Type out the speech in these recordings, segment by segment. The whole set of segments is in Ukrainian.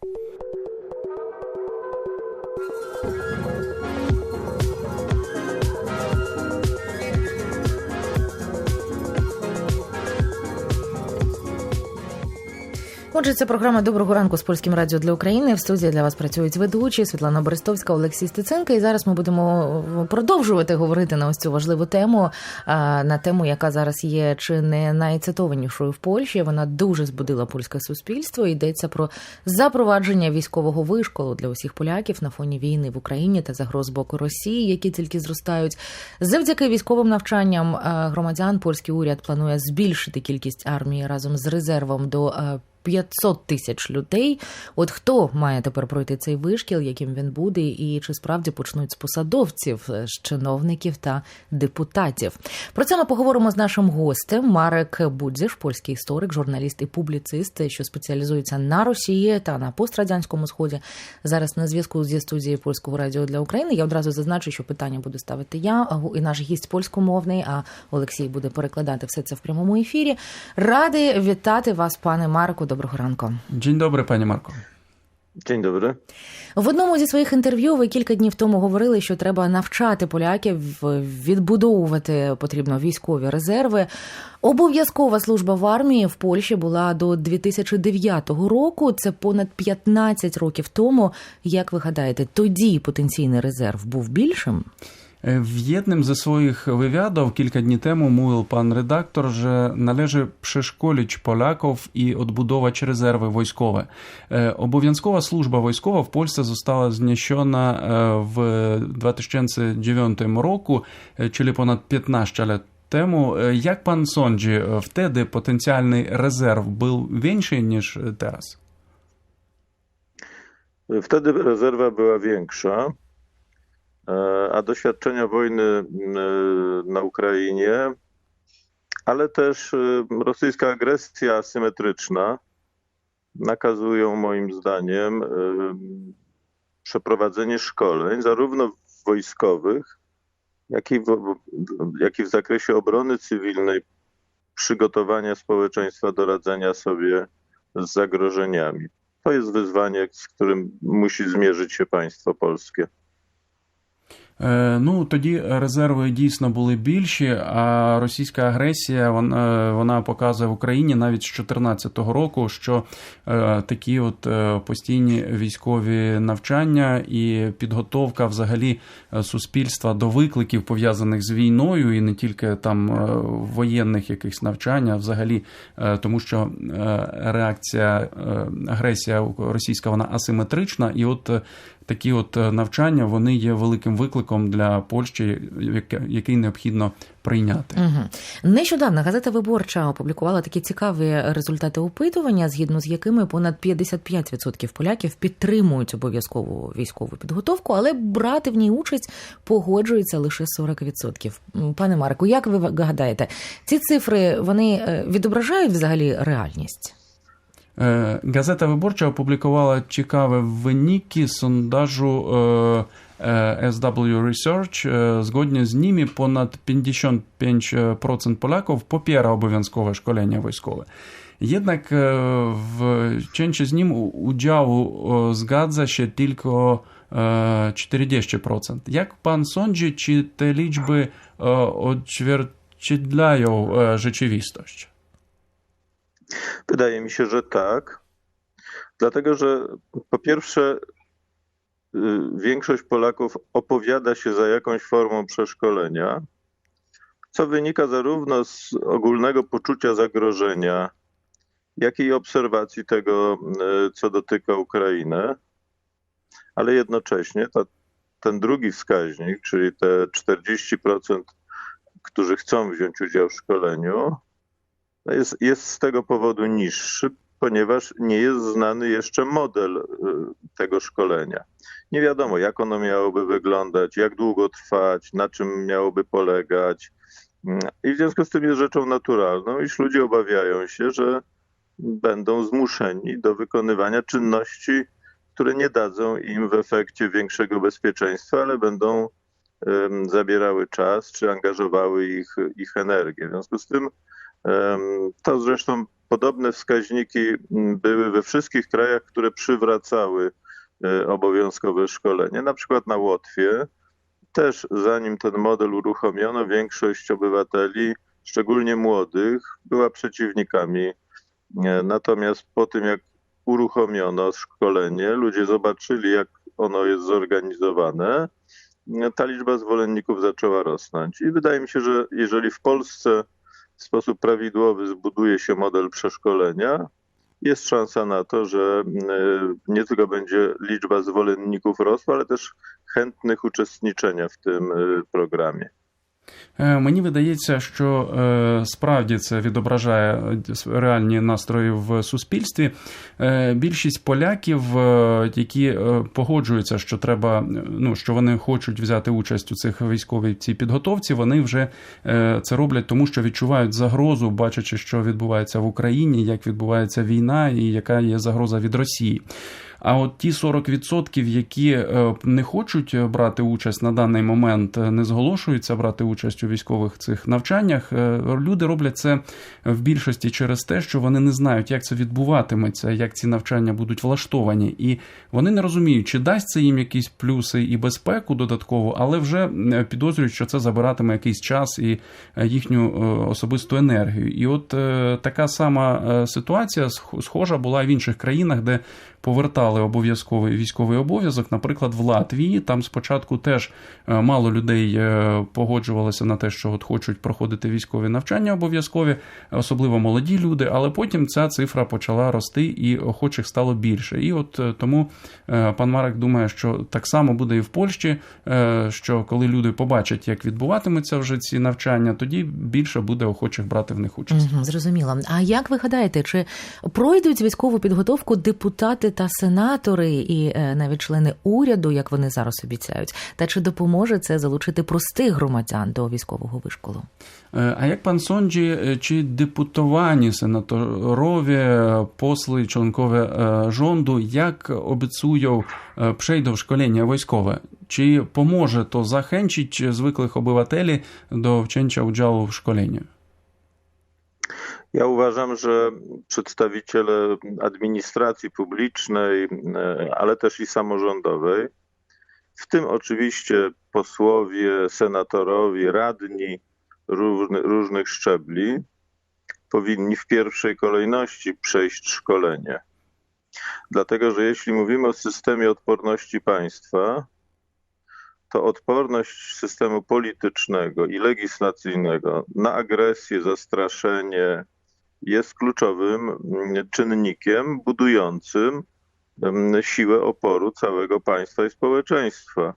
Thank you. Отже, це програма Доброго ранку з польським радіо для України. В студії для вас працюють ведучі Світлана Берестовська, Олексій Стеценко. І зараз ми будемо продовжувати говорити на ось цю важливу тему, на тему, яка зараз є чи не найцитованішою в Польщі. Вона дуже збудила польське суспільство. Йдеться про запровадження військового вишколу для усіх поляків на фоні війни в Україні та загроз боку Росії, які тільки зростають. Завдяки військовим навчанням громадян польський уряд планує збільшити кількість армії разом з резервом до 500 тисяч людей. От хто має тепер пройти цей вишкіл, яким він буде, і чи справді почнуть з посадовців, з чиновників та депутатів? Про це ми поговоримо з нашим гостем Марек Будзіш, польський історик, журналіст і публіцист, що спеціалізується на Росії та на пострадянському сході. Зараз на зв'язку зі студією польського радіо для України. Я одразу зазначу, що питання буду ставити я і наш гість польськомовний. А Олексій буде перекладати все це в прямому ефірі. Ради вітати вас, пане Марку. Доброго ранку. Dzień dobry, panie Marku. Dzień dobry. В одному зі своїх інтерв'ю ви кілька днів тому говорили, що треба навчати поляків відбудовувати потрібно військові резерви. Обов'язкова служба в армії в Польщі була до 2009 року. Це понад 15 rokів тому. Як ви гадаєте, тоді потенційний резерв був більшим? Swoich wywiadów kilka dni temu mówił pan redaktor, że należy przeszkolić Polaków i odbudować rezerwy wojskowe. E, Obowiązkowa służba wojskowa w Polsce została zniesiona e, w 2009 roku, e, czyli ponad 15 lat temu. E, Jak pan sądzi, e, wtedy potencjalny rezerw był większy niż teraz? Wtedy rezerwa była większa, e, a doświadczenia wojny e, na Ukrainie, ale też e, rosyjska agresja asymetryczna nakazują moim zdaniem e, przeprowadzenie szkoleń, zarówno wojskowych, jak i w, jak i w zakresie obrony cywilnej, przygotowania społeczeństwa do radzenia sobie z zagrożeniami. To jest wyzwanie, z którym musi zmierzyć się państwo polskie. Е, Ну тоді резерви дійсно були більші, а російська агресія вона, вона показує в Україні навіть з 2014 року, що е, такі от е, постійні військові навчання і підготовка взагалі е, суспільства до викликів пов'язаних з війною, і не тільки там е, воєнних якихось навчань, а взагалі, е, тому що е, реакція е, агресія російська вона асиметрична, і от е, такі от е, навчання вони є великим викликом для Польщі, який необхідно прийняти. Угу. Нещодавно газета Виборча опублікувала такі цікаві результати опитування, згідно з якими понад 55% поляків підтримують обов'язкову військову підготовку, але брати в ній участь погоджується лише 40%. Пане Марку, як ви гадаєте, ці цифри вони е, відображають взагалі реальність? Gazeta Wyborcza opublikowała ciekawe wyniki sondażu SW Research. Zgodnie z nimi ponad 55% Polaków popiera obowiązkowe szkolenie wojskowe. Jednak w cięcie z nim udziału zgadza się tylko 40%. Jak pan sądzi, czy te liczby odzwierciedlają rzeczywistość? Wydaje mi się, że tak. Dlatego, że po pierwsze, y, większość Polaków opowiada się za jakąś formą przeszkolenia, co wynika zarówno z ogólnego poczucia zagrożenia, jak i obserwacji tego, y, co dotyka Ukrainę, ale jednocześnie ta, ten drugi wskaźnik, czyli te 40%, którzy chcą wziąć udział w szkoleniu, jest, jest z tego powodu niższy, ponieważ nie jest znany jeszcze model y, tego szkolenia. Nie wiadomo, jak ono miałoby wyglądać, jak długo trwać, na czym miałoby polegać. Mm, I w związku z tym jest rzeczą naturalną, iż ludzie obawiają się, że będą zmuszeni do wykonywania czynności, które nie dadzą im w efekcie większego bezpieczeństwa, ale będą zabierały czas czy angażowały ich, ich energię. W związku z tym To zresztą podobne wskaźniki mm, były we wszystkich krajach, które przywracały e, obowiązkowe szkolenie. Na przykład na Łotwie też zanim ten model uruchomiono, większość obywateli, szczególnie młodych, była przeciwnikami. E, Natomiast po tym, jak uruchomiono szkolenie, ludzie zobaczyli, jak ono jest zorganizowane, e, ta liczba zwolenników zaczęła rosnąć. I wydaje mi się, że jeżeli w Polsce w sposób prawidłowy zbuduje się model przeszkolenia, jest szansa na to, że e, nie tylko będzie liczba zwolenników rosła, ale też chętnych uczestniczenia w tym е, programie. Е, Мені видається, що е, справді це відображає е, реальні настрої в суспільстві. Більшість поляків, які погоджуються, що треба, ну що вони хочуть взяти участь у цих військовій цій підготовці, вони вже це роблять, тому що відчувають загрозу, бачачи, що відбувається в Україні, як відбувається війна і яка є загроза від Росії. А от ті 40%, які е, не хочуть брати участь на даний момент, е, не зголошуються брати участь у військових цих навчаннях. е, Люди роблять це в більшості через те, що вони не знають, як це відбуватиметься, як ці навчання будуть влаштовані, і вони не розуміють, чи дасть це їм якісь плюси і безпеку додатково, але вже е, підозрюють, що це забиратиме якийсь час і е, їхню е, особисту енергію. І от е, така сама е, ситуація схожа була в інших країнах, де повертали обов'язковий військовий обов'язок. Наприклад, в Латвії там спочатку теж е, мало людей е, погоджувалося на те, що от хочуть проходити військові навчання обов'язкові, особливо молоді люди. Але потім ця цифра почала рости і охочих стало більше. І от е, тому пан Марek думає, що так само буде і в Польщі, що коли люди побачать, як відбуватимуться вже ці навчання, тоді більше буде охочих брати в них участь. Зрозуміло. А як ви гадаєте, чи пройдуть військову підготовку депутати та сенатори і е, навіть члени уряду, як вони зараз обіцяють? Та чи допоможе це залучити простих громадян до військового вишколу? Е, А як пан Сонджі, е, чи депутовані сенаторові, посли, е, rządu, jak obiecują e, przejdą szkolenie wojskowe? Czy pomoże to zachęcić zwykłych obywateli do wzięcia udziału w szkoleniu? Ja uważam, że przedstawiciele administracji publicznej, e, ale też i samorządowej, w tym oczywiście posłowie, senatorowie, radni różny, różnych szczebli, powinni w pierwszej kolejności przejść szkolenie. Dlatego, że jeśli mówimy o systemie odporności państwa, to odporność systemu politycznego i legislacyjnego na agresję, zastraszenie jest kluczowym mm, czynnikiem budującym mm, siłę oporu całego państwa i społeczeństwa.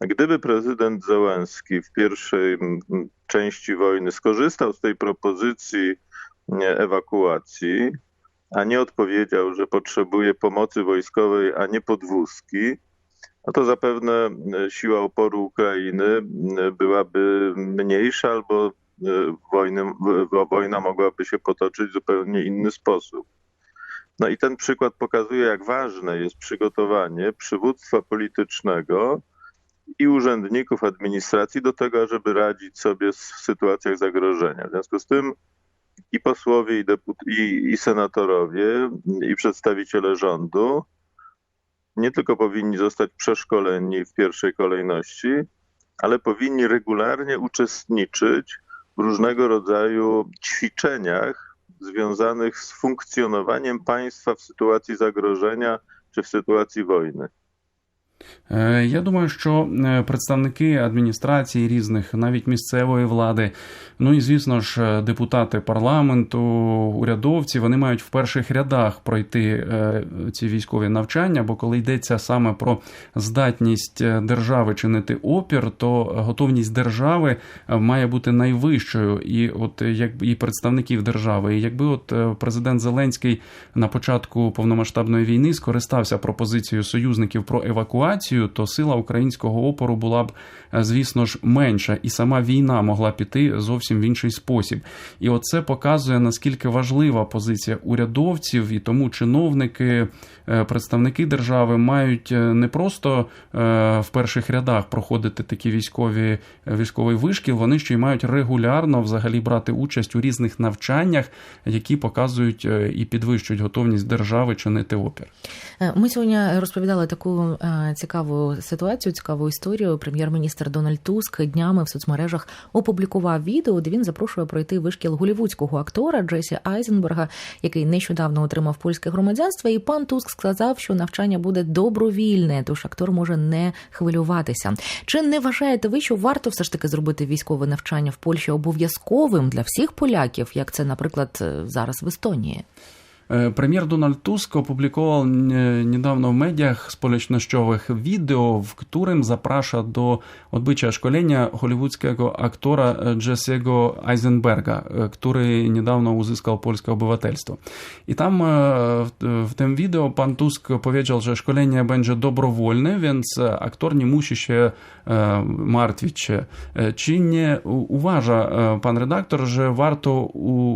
Gdyby prezydent Zełenski w pierwszej mm, części wojny skorzystał z tej propozycji ewakuacji, a nie odpowiedział, że potrzebuje pomocy wojskowej, a nie podwózki, no to zapewne siła oporu Ukrainy byłaby mniejsza albo wojny, w- wojna mogłaby się potoczyć w zupełnie inny sposób. No i ten przykład pokazuje, jak ważne jest przygotowanie przywództwa politycznego i urzędników administracji do tego, żeby radzić sobie w sytuacjach zagrożenia. W związku z tym i posłowie, i, deput- i, i senatorowie, i przedstawiciele rządu nie tylko powinni zostać przeszkoleni w pierwszej kolejności, ale powinni regularnie uczestniczyć różnego rodzaju ćwiczeniach związanych z funkcjonowaniem państwa w sytuacji zagrożenia czy w sytuacji wojny. Е, Я думаю, що е, представники адміністрації різних, навіть місцевої влади, ну і звісно ж, е, депутати парламенту, урядовці, вони мають в перших рядах пройти ці військові навчання, бо коли йдеться саме про здатність держави чинити опір, то готовність держави має бути найвищою, і от як і представників держави. І якби от президент Зеленський на початку повномасштабної війни скористався пропозицією союзників про евакуацію. Ситуацію, то сила українського опору була б, е, звісно ж, менша, і сама війна могла піти зовсім в інший спосіб. І оце показує наскільки важлива позиція урядовців, і тому чиновники, е, представники держави мають е, не просто в перших рядах проходити такі військові військовий вишкіл, вони ще й мають регулярно взагалі брати участь у різних навчаннях, які показують і підвищують готовність держави чинити опір. Ми сьогодні розповідали таку цікаву ситуацію, цікаву історію. Прем'єр-міністр Дональд Туск днями в соцмережах опублікував відео, де він запрошує пройти вишкіл голівудського актора Джесі Айзенберга, який нещодавно отримав польське громадянство. І пан Туск сказав, що навчання буде добровільне, тож актор може не хвилюватися. Чи не вважаєте ви, що варто все ж таки зробити військове навчання в Польщі обов'язковим для всіх поляків, як це, наприклад, зараз в Естонії? Е, Прем'єр Дональд Туск опубликовал е, недавно в w którym zaprasza do odbycia szkolenia hollywoodzkiego aktora Jesse'ego Eisenberga, e, który niedawno uzyskał polskie obywatelstwo. I tam e, w, w tym wideo pan Tusk powiedział, że szkolenie będzie więc e, aktor nie musi się e, martwić. E, Czy nie uważa e, pan redaktor, że warto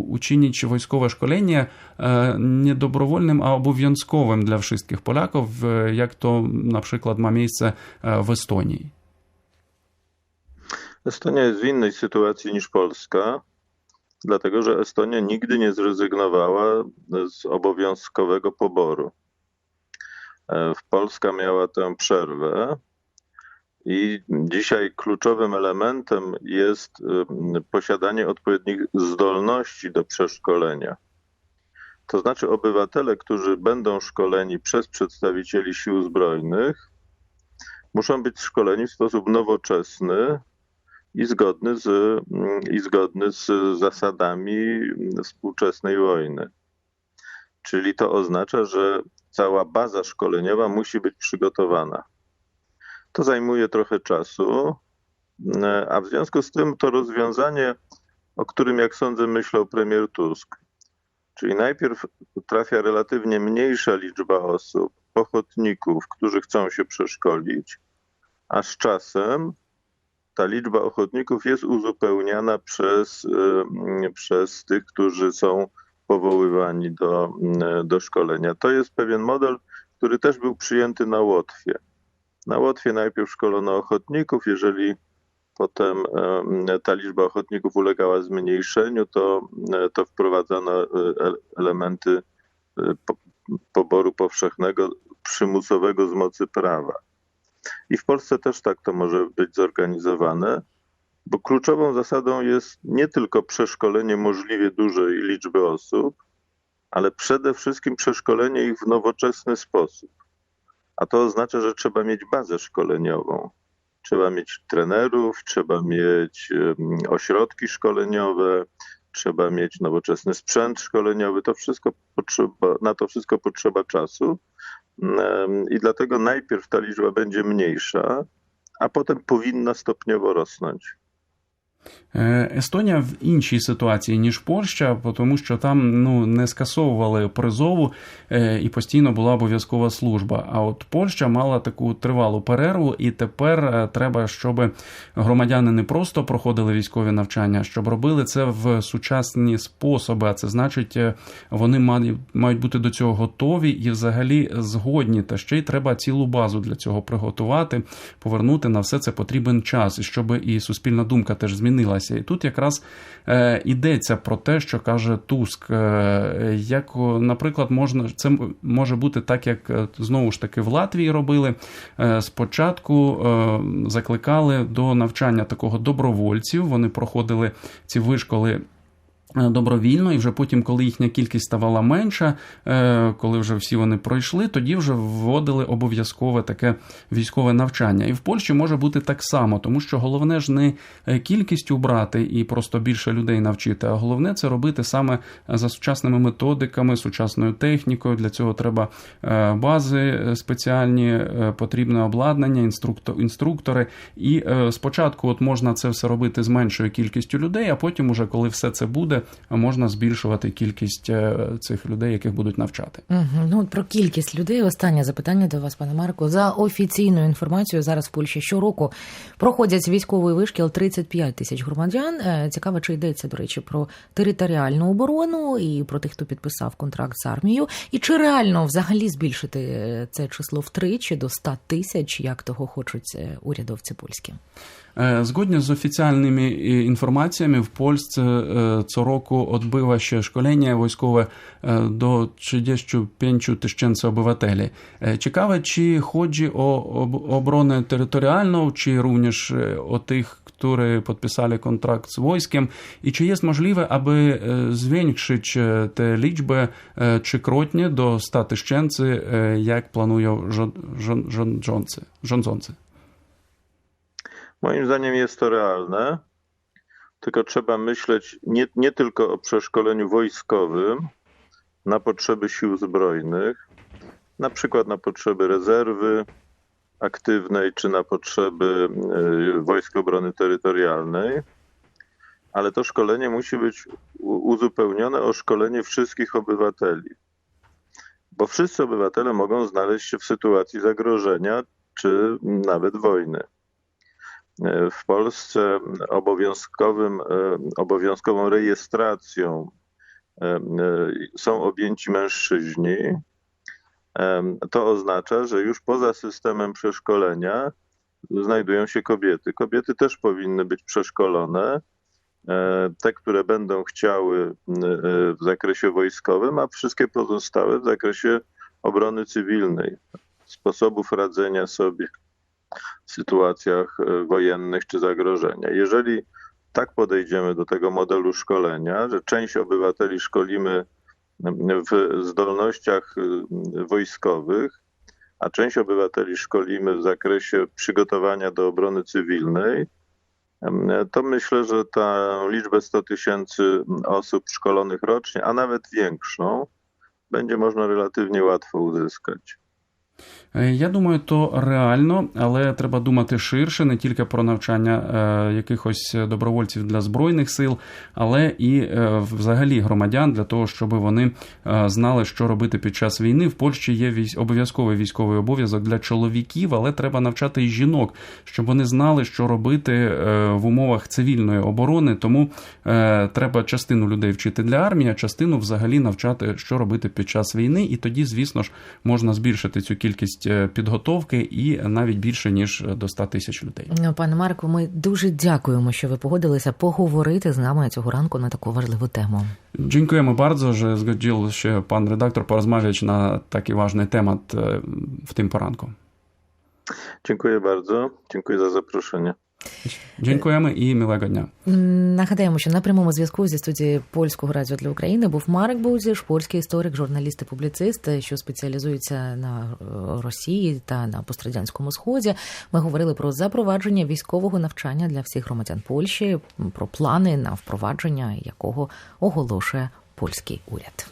uczynić wojskowe szkolenie e, nie dobrowolnym, a obowiązkowym dla wszystkich Polaków, e, jak to na przykład ma miejsce e, w Estonii? Estonia jest w innej sytuacji niż Polska, dlatego że Estonia nigdy nie zrezygnowała z obowiązkowego poboru. E, Polska miała tę przerwę i dzisiaj kluczowym elementem jest ym, posiadanie odpowiednich zdolności do przeszkolenia. To znaczy, obywatele, którzy będą szkoleni przez przedstawicieli sił zbrojnych, muszą być szkoleni w sposób nowoczesny, i zgodny z, i zgodny z zasadami współczesnej wojny. Czyli to oznacza, że cała baza szkoleniowa musi być przygotowana. To zajmuje trochę czasu, a w związku z tym to rozwiązanie, o którym, jak sądzę, myślał premier Tusk, czyli najpierw trafia relatywnie mniejsza liczba osób, ochotników, którzy chcą się przeszkolić, a z czasem ta liczba ochotników jest uzupełniana przez, y, przez tych, którzy są powoływani do, y, do szkolenia. To jest pewien model, który też był przyjęty na Łotwie. Na Łotwie najpierw szkolono ochotników, jeżeli potem y, ta liczba ochotników ulegała zmniejszeniu, to, y, to wprowadzono y, ele- elementy po- poboru powszechnego, przymusowego z mocy prawa. I w Polsce też tak to może być zorganizowane, bo kluczową zasadą jest nie tylko przeszkolenie możliwie dużej liczby osób, ale przede wszystkim przeszkolenie ich w nowoczesny sposób. A to oznacza, że trzeba mieć bazę szkoleniową. Trzeba mieć trenerów, trzeba mieć ośrodki szkoleniowe, trzeba mieć nowoczesny sprzęt szkoleniowy. To wszystko potrzeba, na to wszystko potrzeba czasu. I dlatego najpierw ta liczba będzie mniejsza, a potem powinna stopniowo rosnąć. Е, Естонія в іншій ситуації, ніж Польща, тому що там ну, не скасовували призову е, і постійно була обов'язкова служба. А от Польща мала таку тривалу перерву, і тепер е, треба, щоб громадяни не просто проходили військові навчання, щоб робили це в сучасні способи. А це значить, вони мають бути до цього готові і взагалі згодні. Та ще й треба цілу базу для цього приготувати, повернути на все це потрібен час, і щоб і суспільна думка теж змінилася. І тут якраз е, йдеться про те, що каже Туск. Е, як, наприклад, можна це може бути так, як е, знову ж таки в Латвії робили. Е, спочатку е, закликали до навчання такого добровольців. Вони проходили ці вишколи. Е, Добровільно, і вже потім, коли їхня кількість ставала менша, е, коли вже всі вони пройшли, тоді вже вводили обов'язкове таке військове навчання. І в Польщі може бути так само, тому що головне ж не е, кількістю брати і просто більше людей навчити, а головне це робити саме за сучасними методиками, сучасною технікою. Для цього треба бази спеціальні, потрібне обладнання, інструктор, інструктори. І спочатку от можна це все робити з меншою кількістю людей, а потім, уже коли все це буде, можна збільшувати кількість е, цих людей, яких будуть навчати. Угу. Ну про кількість людей. Останнє запитання до вас, пане Марко. За офіційною інформацією, зараз в Польщі щороку проходять військовий вишкіл 35 тисяч громадян. Е, Цікаво, чи йдеться до речі про територіальну оборону і про тих, хто підписав контракт з армією, і чи реально взагалі збільшити е, це число втричі до 100 тисяч, як того хочуть урядовці польські? E, Zgodnie z oficjalnymi e, informacjami w Roku odbywa się szkolenie wojskowe e, do 35 tysięcy obywateli. E, Ciekawe, czy chodzi o ob- obronę terytorialną, czy również e, o tych, którzy podpisali kontrakt z wojskiem i czy jest możliwe, aby zwiększyć tę liczbę trzykrotnie do 100 tysięcy, jak planują rząd- rząd- rządzący? rządzący? Moim zdaniem jest to realne, tylko trzeba myśleć nie, nie tylko o przeszkoleniu wojskowym na potrzeby sił zbrojnych, na przykład na potrzeby rezerwy aktywnej czy na potrzeby y, Wojsk Obrony Terytorialnej, ale to szkolenie musi być uzupełnione o szkolenie wszystkich obywateli. Bo wszyscy obywatele mogą znaleźć się w sytuacji zagrożenia czy nawet wojny. W Polsce obowiązkowym, e, obowiązkową rejestracją e, e, są objęci mężczyźni. To oznacza, że już poza systemem przeszkolenia znajdują się kobiety. Kobiety też powinny być przeszkolone. Te, które będą chciały w zakresie wojskowym, a wszystkie pozostałe w zakresie obrony cywilnej, sposobów radzenia sobie sytuacjach e, wojennych czy zagrożenia. Jeżeli tak podejdziemy do tego modelu szkolenia, że część obywateli szkolimy w zdolnościach e, wojskowych, a część obywateli szkolimy w zakresie przygotowania do obrony cywilnej, to myślę, że ta liczbę 100 tysięcy osób szkolonych rocznie, a nawet większą, będzie można relatywnie łatwo uzyskać. Е, Я думаю, то реально, але треба думати ширше, не тільки про навчання е, якихось добровольців для збройних сил, але і е, взагалі громадян для того, щоб вони знали, що робити під час війни. В Польщі є військ, обов'язковий військовий обов'язок для чоловіків, але треба навчати і жінок, щоб вони знали, що робити в умовах цивільної оборони. Тому треба частину людей вчити для армії, а частину взагалі навчати, що робити під час війни. І тоді, звісно ж, можна збільшити цю кількість е, підготовки і навіть більше ніж до 100 тисяч людей. Ну, Пане Марко, ми дуже дякуємо, що ви погодилися поговорити з нами цього ранку на таку важливу тему. Dziękujemy bardzo, że zgodził się pan redaktor porozmawiać na taki ważny temat w tym poranku. Dziękuję bardzo. Dziękuję za zaproszenie. Dziękujemy і miłego dnia. М, Нагадаємо, що на прямому зв'язку зі студії польського радіо для України був Марек Бузіш, польський історик, журналіст і публіцист, що спеціалізується на е, Росії та на пострадянському сході. Ми говорили про запровадження військового навчання для всіх громадян Польщі, про плани на впровадження якого оголошує польський уряд.